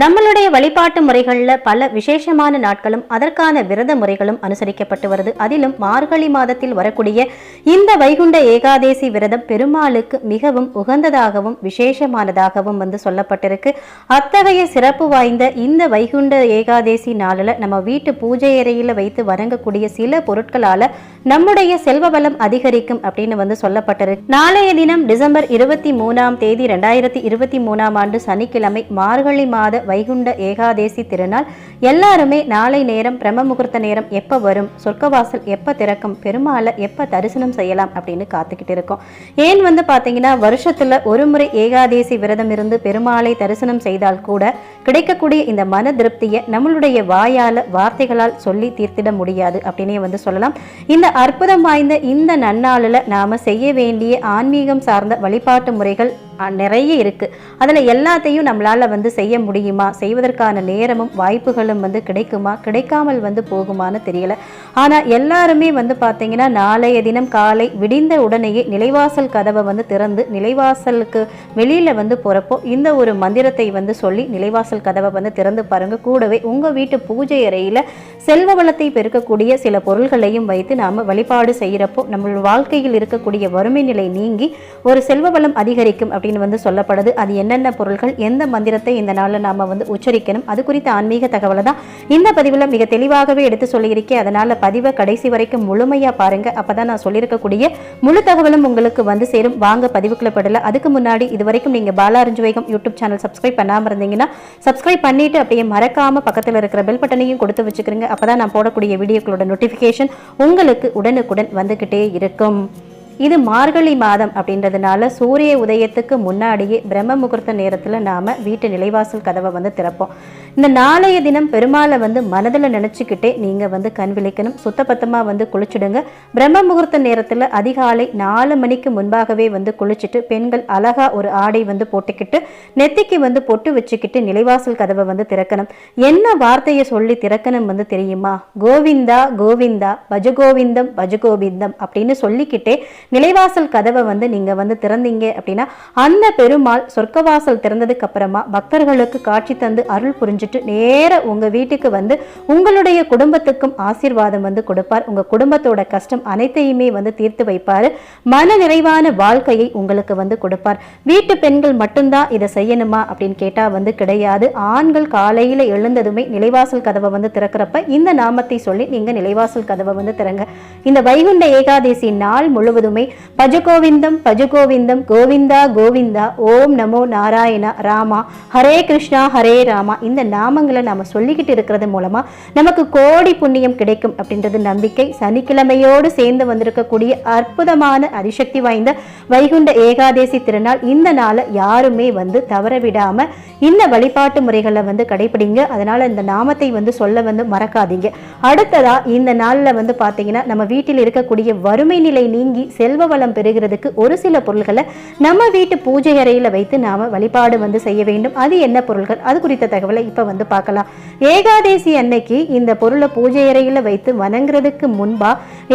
நம்மளுடைய வழிபாட்டு முறைகளில் பல விசேஷமான நாட்களும் அதற்கான விரத முறைகளும் அனுசரிக்கப்பட்டு வருது. அதிலும் மார்கழி மாதத்தில் வரக்கூடிய இந்த வைகுண்ட ஏகாதேசி விரதம் பெருமாளுக்கு மிகவும் உகந்ததாகவும் விசேஷமானதாகவும் வந்து சொல்லப்பட்டிருக்கு. அத்தகைய சிறப்பு வாய்ந்த இந்த வைகுண்ட ஏகாதேசி நாளில் நம்ம வீட்டு பூஜை அறையில் வைத்து வணங்கக்கூடிய சில பொருட்களால் நம்முடைய செல்வ வளம் அதிகரிக்கும் அப்படின்னு வந்து சொல்லப்பட்டிருக்கு. நாளைய தினம் டிசம்பர் இருபத்தி மூணாம் தேதி ரெண்டாயிரத்தி இருபத்தி மூணாம் ஆண்டு சனிக்கிழமை மார்கழி மாத வைகுண்ட ஏகாதேசி திருநாள். எல்லாருமே நாளை நேரம் பிரம்ம முகூர்த்த நேரம் எப்போ வரும் சொர்க்கவாசல் எப்போ திறக்கும் பெருமாளை எப்போ தரிசனம் செய்யலாம் அப்படின்னு காத்துக்கிட்டு இருக்கோம். ஏன் வந்து பார்த்தீங்கன்னா வருஷத்தில் ஒரு முறை ஏகாதேசி விரதம் இருந்து பெருமாளை தரிசனம் செய்தால் கூட கிடைக்கக்கூடிய இந்த மன திருப்தியை நம்மளுடைய வாயால் வார்த்தைகளால் சொல்லி தீர்த்திட முடியாது அப்படின்னே வந்து சொல்லலாம். இந்த அற்புதம் வாய்ந்த இந்த நன்னாளில் நாம் செய்ய வேண்டிய ஆன்மீகம் சார்ந்த வழிபாட்டு முறைகள் நிறைய இருக்குது அதில் எல்லாத்தையும் நம்மளால் வந்து செய்ய முடியுமா? செய்வதற்கான நேரமும் வாய்ப்புகளும் வந்து கிடைக்குமா? கிடைக்காமல் வந்து போகுமான்னு தெரியல. ஆனால் எல்லாருமே வந்து பார்த்திங்கன்னா நாளைய தினம் காலை விடிந்த உடனேயே நிலைவாசல் கதவை வந்து திறந்து நிலைவாசலுக்கு வெளியில் வந்து போகிறப்போ இந்த ஒரு மந்திரத்தை வந்து சொல்லி நிலைவாசல் கதவை வந்து திறந்து பாருங்கள் கூடவே உங்கள் வீட்டு பூஜை அறையில் செல்வ வளத்தை பெருக்கக்கூடிய சில பொருள்களையும் வைத்து நாம் வழிபாடு செய்கிறப்போ நம்மளோட வாழ்க்கையில் இருக்கக்கூடிய வறுமை நிலை நீங்கி ஒரு செல்வ வளம் அதிகரிக்கும் அப்படின்னு வந்து சொல்லப்படுது. அது என்னென்ன பொருள்கள் எந்த மந்திரத்தை இந்த நாளில் நாம வந்து உச்சரிக்கணும்? அது குறித்த ஆன்மீக தகவலை தான் இந்த பதிவில் மிக தெளிவாகவே எடுத்து சொல்லியிருக்கேன். அதனால் பதிவை கடைசி வரைக்கும் முழுமையா பாருங்க. அப்பதான் நான் சொல்லியிருக்கக்கூடிய முழு தகவலும் உங்களுக்கு வந்து சேரும். வாங்க பதிவுக்குள்ள படல அதுக்கு முன்னாடி இது வரைக்கும் நீங்க பாலா வேகம் யூடியூப் சேனல் சப்ஸ்கிரைப் பண்ணாமல் இருந்தீங்கன்னா சப்ஸ்கிரைப் பண்ணிட்டு அப்படியே மறக்காமல் பக்கத்தில் இருக்கிற பெல் பட்டனையும் கொடுத்து வச்சுக்கிறீங்க அப்பதான் நான் போடக்கூடிய வீடியோக்களோட நோட்டிஃபிகேஷன் உங்களுக்கு உடனுக்குடன் வந்துகிட்டே இருக்கும். இது மார்கழி மாதம் அப்படின்றதுனால சூரிய உதயத்துக்கு முன்னாடியே பிரம்ம முகூர்த்த நேரத்தில் நாம் வீட்டு நிலைவாசல் கதவை வந்து திறப்போம். இந்த நாளைய தினம் பெருமாளை வந்து மனதில் நினச்சிக்கிட்டே நீங்கள் வந்து கண் விழிக்கணும். சுத்தபத்தமாக வந்து குளிச்சுடுங்க. பிரம்ம முகூர்த்த நேரத்தில் அதிகாலை நாலு மணிக்கு முன்பாகவே வந்து குளிச்சுட்டு பெண்கள் அழகா ஒரு ஆடை வந்து போட்டுக்கிட்டு நெத்திக்கு வந்து பொட்டு வச்சுக்கிட்டு நிலைவாசல் கதவை வந்து திறக்கணும். என்ன வார்த்தையை சொல்லி திறக்கணும் வந்து தெரியுமா? கோவிந்தா கோவிந்தா பஜகோவிந்தம் பஜகோவிந்தம் அப்படின்னு சொல்லிக்கிட்டே நிலைவாசல் கதவை வந்து நீங்க வந்து திறந்தீங்க அப்படின்னா அந்த பெருமாள் சொர்க்கவாசல் திறந்ததுக்கு அப்புறமா பக்தர்களுக்கு காட்சி தந்து அருள் புரிஞ்சுட்டு நேர உங்க வீட்டுக்கு வந்து உங்களுடைய குடும்பத்துக்கும் ஆசீர்வாதம் வந்து கொடுப்பார். உங்க குடும்பத்தோட கஷ்டம் அனைத்தையுமே வந்து தீர்த்து வைப்பாரு. மன நிறைவான வாழ்க்கையை உங்களுக்கு வந்து கொடுப்பார். வீட்டு பெண்கள் மட்டும்தான் இதை செய்யணுமா அப்படின்னு கேட்டா வந்து கிடையாது. ஆண்கள் காலையில எழுந்ததுமே நிலைவாசல் கதவை வந்து திறக்கிறப்ப இந்த நாமத்தை சொல்லி நீங்க நிலைவாசல் கதவை வந்து திறங்க. இந்த வைகுண்ட ஏகாதசி நாள் முழுவதும் பஜகோவிந்தம் பஜகோவிந்தம் கோவிந்தா கோவிந்தா. ஓம் நமோ நாராயணா ராமா. ஹரே கிருஷ்ணா ஹரே ராமா. இந்த நாமங்களை நாம் சொல்லிக்கிட்டு இருக்கிறது மூலமா நமக்கு கோடி புண்ணியம் கிடைக்கும் அப்படின்றது நம்பிக்கை. சனிக்கிழமையோடு சேர்ந்து வந்திருக்கக்கூடிய அற்புதமான அதிசக்தி வாய்ந்த வைகுண்ட ஏகாதேசி திருநாள் இந்த நாளை யாருமே வந்து தவற விடாம இந்த வழிபாட்டு முறைகளை வந்து கடைபிடிங்க. அதனால இந்த நாமத்தை வந்து சொல்ல வந்து மறக்காதீங்க. அடுத்ததா இந்த நாளில் வந்து பார்த்தீங்கன்னா நம்ம வீட்டில் இருக்கக்கூடிய வறுமை நிலை நீங்கி செல்வ வளம் பெறுகிறதுக்கு ஒரு சில பொருள்களை நம்ம வீட்டு பூஜை அறையில் வைத்து நாம வழிபாடு வந்து செய்ய வேண்டும். அது என்ன பொருள்கள்? அது குறித்த தகவலை இப்ப வந்து பார்க்கலாம். ஏகாதேசி அன்னைக்கு இந்த பொருளை பூஜை அறையில் வைத்து வணங்குறதுக்கு முன்பா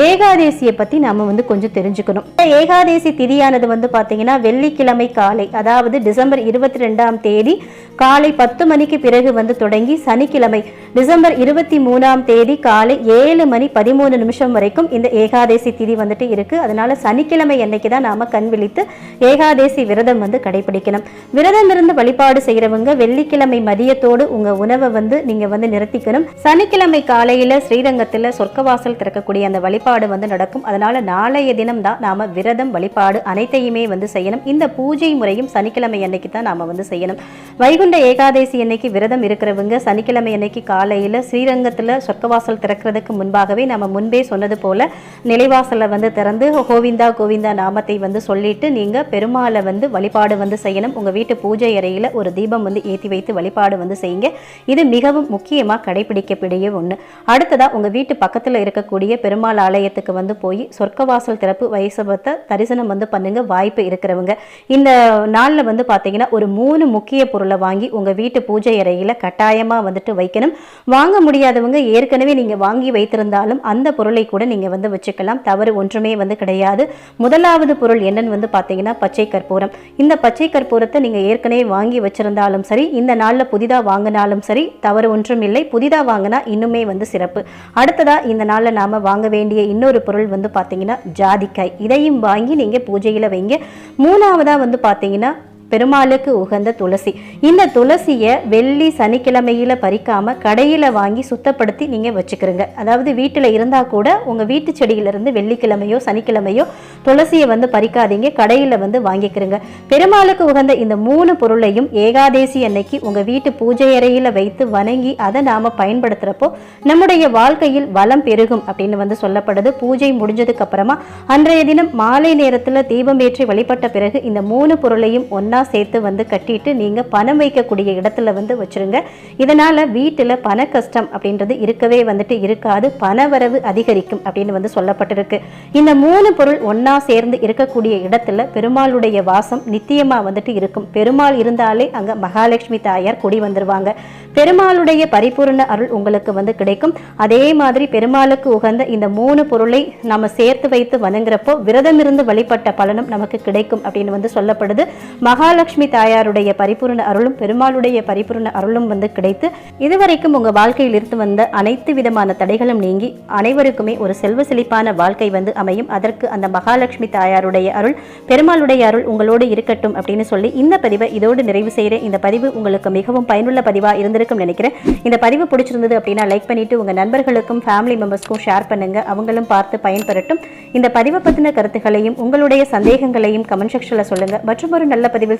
ஏகாதேசியை பத்தி நாம வந்து கொஞ்சம் தெரிஞ்சுக்கணும். இந்த ஏகாதேசி திதியானது வந்து பாத்தீங்கன்னா வெள்ளிக்கிழமை காலை அதாவது டிசம்பர் இருபத்தி ரெண்டாம் தேதி காலை பத்து மணிக்கு பிறகு வந்து தொடங்கி சனிக்கிழமை டிசம்பர் இருபத்தி மூணாம் தேதி காலை ஏழு மணி பதிமூணு நிமிஷம் வரைக்கும் இந்த ஏகாதேசி திதி வந்துட்டு இருக்கு. அதனால சனிக்கிழமை அன்னைக்கு தான் நாம கண் விழித்து ஏகாதேசி விரதம் வந்து கடைபிடிக்கணும். விரதம் இருந்து வழிபாடு செய்யறவங்க வெள்ளிக்கிழமை மதியத்தோடு உங்க உணவை வந்து நீங்க வந்து நிறுத்திக்கணும். சனிக்கிழமை காலையில ஸ்ரீரங்கத்துல சொர்க்கவாசல் திறக்கக்கூடிய அந்த வழிபாடு வந்து நடக்கும். அதனால நாளைய தினம் தான் நாம விரதம் வழிபாடு அனைத்தையுமே வந்து செய்யணும். இந்த பூஜை முறையும் சனிக்கிழமை அன்னைக்கு தான் நாம வந்து செய்யணும். வைகுண்ட ஏகாதசி அன்னைக்கு விரதம் இருக்கிறவங்க சனிக்கிழமை அன்னைக்கு காலையில ஸ்ரீரங்கத்துல சொர்க்கவாசல் திறக்கிறதுக்கு முன்பாகவே நம்ம முன்பே சொன்னது போல நிலைவாசலை வந்து திறந்து கோவிந்தா கோவிந்தா நாமத்தை வந்து சொல்லிட்டு நீங்க பெருமாளை வந்து வழிபாடு வந்து செய்யணும். உங்க வீட்டு பூஜை அறையில ஒரு தீபம் வந்து ஏற்றி வைத்து வழிபாடு வந்து செய்யுங்க. இது மிகவும் முக்கியமா கடைபிடிக்கக்கூடிய ஒண்ணு. அடுத்ததா உங்க வீட்டு பக்கத்துல இருக்கக்கூடிய பெருமாள் ஆலயத்துக்கு வந்து போய் சொர்க்கவாசல் திறப்பு வைசவத்தை தரிசனம் வந்து பண்ணுங்க வாய்ப்பு இருக்கிறவங்க. இந்த நாள்ல வந்து பாத்தீங்கன்னா ஒரு மூணு முக்கிய பொருளை பொருளை வாங்கி உங்கள் வீட்டு பூஜை அறையில் கட்டாயமாக வந்துட்டு வைக்கணும். வாங்க முடியாதவங்க ஏற்கனவே நீங்கள் வாங்கி வைத்திருந்தாலும் அந்த பொருளை கூட நீங்கள் வந்து வச்சுக்கலாம். தவறு ஒன்றுமே வந்து கிடையாது. முதலாவது பொருள் என்னன்னு வந்து பார்த்தீங்கன்னா பச்சை கற்பூரம். இந்த பச்சை கற்பூரத்தை நீங்கள் ஏற்கனவே வாங்கி வச்சிருந்தாலும் சரி இந்த நாளில் புதிதாக வாங்கினாலும் சரி தவறு ஒன்றும் இல்லை புதிதாக வாங்கினா இன்னுமே வந்து சிறப்பு. அடுத்ததாக இந்த நாளில் நாம வாங்க வேண்டிய இன்னொரு பொருள் வந்து பார்த்தீங்கன்னா ஜாதிக்காய். இதையும் வாங்கி நீங்கள் பூஜையில் வைங்க. மூணாவதாக வந்து பார்த்தீங்கன்னா பெருமாளுக்கு உகந்த துளசி. இந்த துளசியை வெள்ளி சனிக்கிழமையில பறிக்காம கடையில் வாங்கி சுத்தப்படுத்தி நீங்கள் வச்சுக்கிறீங்க அதாவது வீட்டில் இருந்தா கூட உங்கள் வீட்டு செடியிலிருந்து வெள்ளிக்கிழமையோ சனிக்கிழமையோ துளசியை வந்து பறிக்காதீங்க. கடையில் வந்து வாங்கிக்கிறீங்க பெருமாளுக்கு உகந்த இந்த மூணு பொருளையும் ஏகாதேசி அன்னைக்கு உங்க வீட்டு பூஜை அறையில் வைத்து வணங்கி அதை நாம பயன்படுத்துறப்போ நம்முடைய வாழ்க்கையில் வளம் பெருகும் அப்படின்னு வந்து சொல்லப்படுது. பூஜை முடிஞ்சதுக்கு அப்புறமா அன்றைய தினம் மாலை நேரத்தில் தீபம் ஏற்றி வழிபட்ட பிறகு இந்த மூணு பொருளையும் ஒன்றா ஒண்ணா சேர்த்து வந்து கட்டிட்டு நீங்கள் பணம் வைக்கக்கூடிய இடத்துல வந்து வச்சுருங்க. இதனால் வீட்டில் பண கஷ்டம் அப்படின்றது இருக்கவே வந்துட்டு இருக்காது. பணவரவு அதிகரிக்கும் அப்படின்னு வந்து சொல்லப்பட்டிருக்கு. இந்த மூணு பொருள் ஒன்றா சேர்ந்து இருக்கக்கூடிய இடத்துல பெருமாளுடைய வாசம் நித்தியமாக வந்துட்டு இருக்கும். பெருமாள் இருந்தாலே அங்கே மகாலட்சுமி தாயார் குடி வந்துருவாங்க. பெருமாளுடைய பரிபூர்ண அருள் உங்களுக்கு வந்து கிடைக்கும். அதே மாதிரி பெருமாளுக்கு உகந்த இந்த மூணு பொருளை நம்ம சேர்த்து வைத்து வணங்குறப்போ விரதம் இருந்து வழிபட்ட பலனும் நமக்கு கிடைக்கும் அப்படின்னு வந்து சொல்லப்படுது. மகா மகாலட்சுமி தாயாருடைய பரிபூர்ண அருளும் பெருமாளுடைய பரிபூர்ண அருளும் வந்து கிடைத்து இதுவரைக்கும் உங்கள் வாழ்க்கையில் இருந்து வந்த அனைத்து விதமான தடைகளும் நீங்கி அனைவருக்குமே ஒரு செல்வ செழிப்பான வாழ்க்கை வந்து அமையும். அதற்கு அந்த மகாலட்சுமி தாயாருடைய அருள் பெருமாளுடைய அருள் உங்களோடு இருக்கட்டும் அப்படின்னு சொல்லி இந்த பதிவை இதோடு நிறைவு செய்கிறேன். இந்த பதிவு உங்களுக்கு மிகவும் பயனுள்ள பதிவாக இருந்திருக்கும் நினைக்கிறேன். இந்த பதிவு பிடிச்சிருந்தது அப்படின்னா லைக் பண்ணிட்டு உங்கள் நண்பர்களுக்கும் ஃபேமிலி மெம்பர்ஸ்க்கும் ஷேர் பண்ணுங்க. அவங்களும் பார்த்து பயன்பெறட்டும். இந்த பதிவை பற்றின கருத்துக்களையும் உங்களுடைய சந்தேகங்களையும் கமெண்ட் செக்ஷனில் சொல்லுங்கள் மற்றும் ஒரு நல்ல பதிவில்